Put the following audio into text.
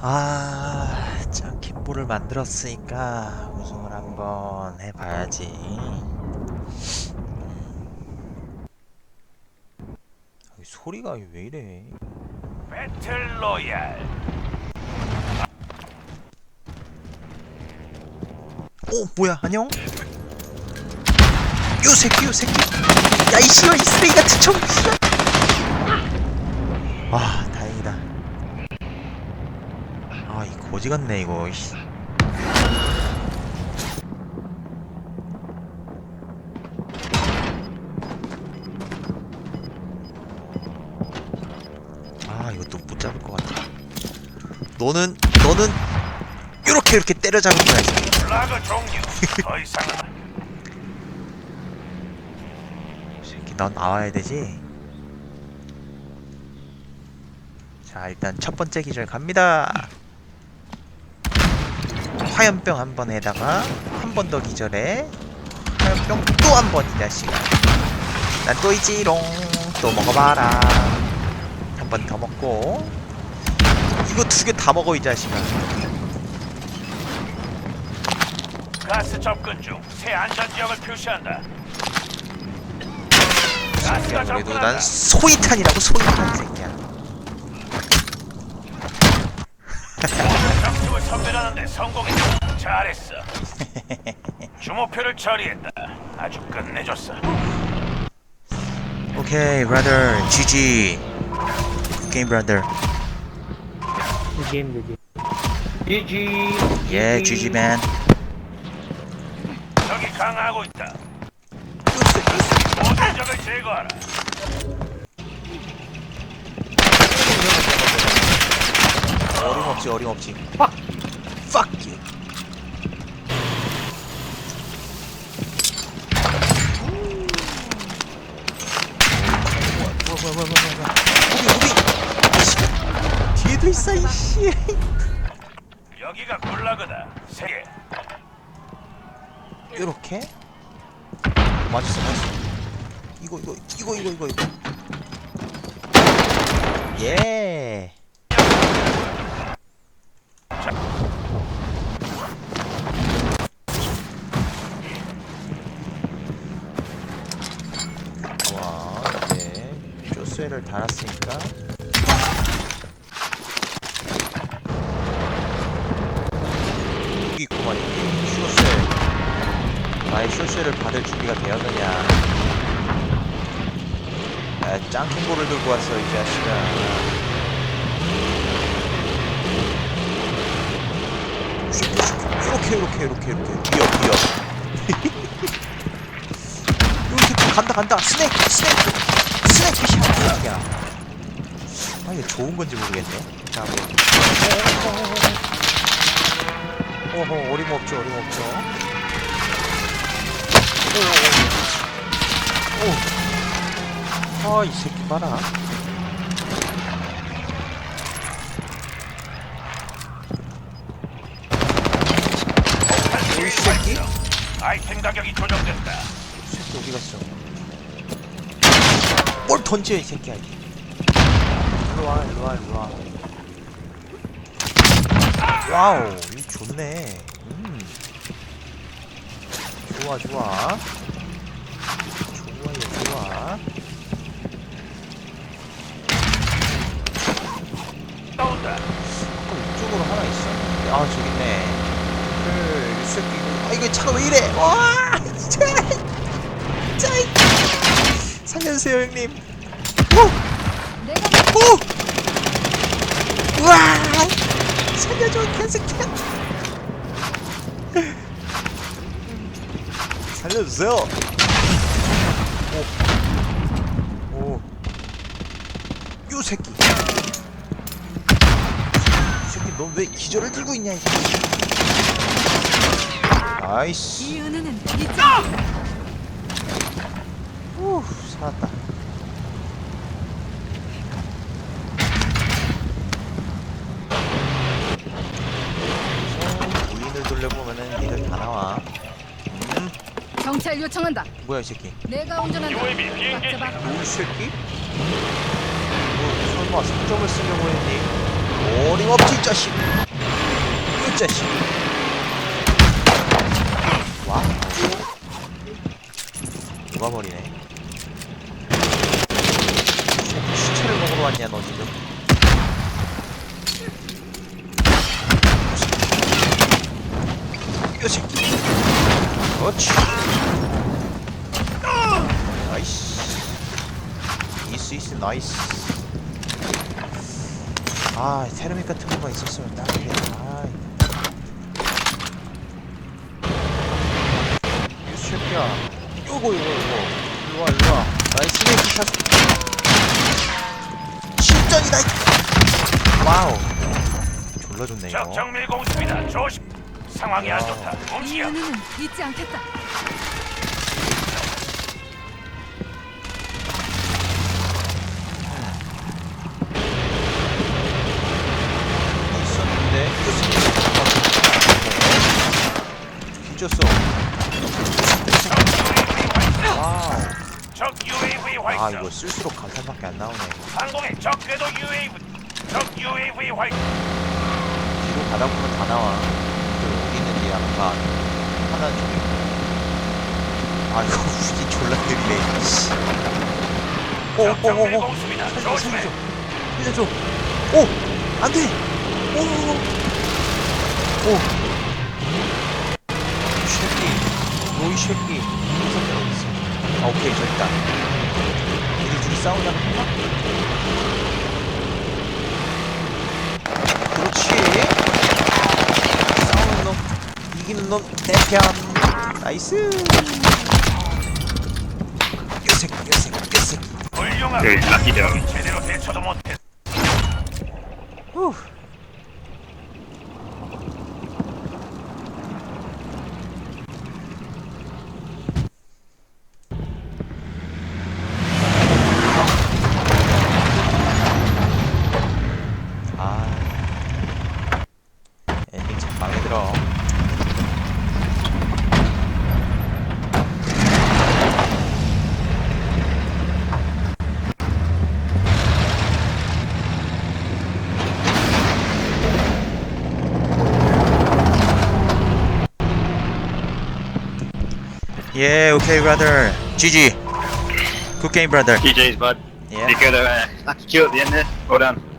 아, 참 킴볼을 만들었으니까 우승을 한번 해봐야지. 소리가 왜 이래? 배틀 로얄 오, 뭐야? 안녕? 요 새끼, 요 새끼. 야, 이 씨발, 이 쓰레기 같은 총. 씨발. 아, 다행이다. 아, 이 거지 같네 이거. 씨. 아, 이것도 못 잡을 것 같아. 너는, 너는 이렇게 이렇게 때려잡을 거야. 이렇게 넌 나와야 되지. 자, 일단 첫 번째 기절 갑니다. 화염병 한 번에다가 한 번 더 기절해. 화염병 또 한 번 이 자식아. 난또 있지롱. 또 먹어봐라. 한 번 더 먹고. 이거 두 개 다 먹어 이 자식아. 가스 접근 중새 안전 지역을 표시한다 자, 가스가 그래도 접근한다 난 소이탄이라고 소이탄 이 새끼야. 선별하는데 성공했다 잘했어 주목표를 처리했다 아주 끝내줬어 오케이, brother. GG. 게임 brother. 이 게임 되지. GG. 예, GG man. 적이 강화하고 있다 모든 적을 제거하라 어림없지, 어림없지. Fuck. 뭐야, 뭐야, 뭐야, 뭐야, 뭐야. 우비. 씨. 뒤에도 있어, 이씨. 여기가 굴라그다 세개 이렇게? 맞았어, 맞았어. 이거, 이거, 이거, 이거, 이거, 이거. 예. 쇼스웨를 달았으니까. 여기 있구만. 쇼스웨. 나의 쇼스를 받을 준비가 되었느냐? 아, 짱킹볼을 들고 왔어, 이 자식아. 이렇게, 이렇게, 이렇게, 이렇게. 이렇게 또 간다, 간다. 스낵, 스낵, 야. 아, 이게 좋은 건지 모르겠네. 자, 뭐. 어허, 어림없죠, 어림없죠. 오, 오, 오. 아, 이 새끼 봐라. 이 새끼? 아이템 가격이 조정된다 이 새끼 어디 갔어? 뭘 던져, 이 새끼야. 일로 와, 일로 와, 일로 와. 와우, 이 좋네. 음. 좋아, 좋아. 좋아요, 좋아. 나온다 어, 이쪽으로 하나 있었는데 아 저기 있네 그, 이 새끼 아 이거 차가 왜 이래 와 살려주세요 형님 오! 오! 우와 살려줘 개새끼야 살려주세요 오. 오. 요 새끼 이 새끼 너왜 기절을 들고 있냐 이 새끼 나이스 이 은혜는 잊지 그래서 무인을 돌려보면은 니들 다 나와 음 경찰 요청한다. 뭐야 이 새끼 내가 운전한다. UAV 비행기 잡아. 이 새끼? 뭐 설마 3점을 쓰려고 했니? 어림없지 이 자식 이 자식 와우 녹아버리네 시- 시체를 먹으러 왔냐 너 지금? 이 새끼 그렇지. 나이스. 이스 이스 나이스. 아 테르믹 같은 거가 있었으면 딱이네 아 이. 새끼야. 요거 요거 요거. 일로와 일로와. 나이스. 샷 실전이다 이- 와우 졸라 좋네 적 이거 정밀 공습이다. 조심. 상황이 안 좋다. 이 움직여. 은혜는 잊지 않겠다. 있었는데 뒤졌어 와우 적 UAV 아 활성. 이거 쓸수록 감탄밖에 안 나오네 상공의 적 궤도 UAV. 적 UAV 활성. 뒤로 가다 보면 다 나와 그 어디 있는지 아까 하나 저기 아 이거 우기 졸라 느리네 씨. 어, 적 정밀 오오오오 공습이다. 살려줘 조심해. 살려줘 살려줘 오 안돼 오 오오 오 새끼 너이 새끼 이 새끼 아 오케이 저 있다 얘들 둘이 싸우다가 끝나? 그렇지 싸우는 놈 이기는 놈 대편 나이스 요새끼 요새끼 요새끼 훌륭하고 제대로 대처도 못해. 후. 아 엔딩 참 마음에 들어 예 오케이 brother GG good game brother DJ's bud. yeah Fick du uh, snacka kul igen nu? Och den.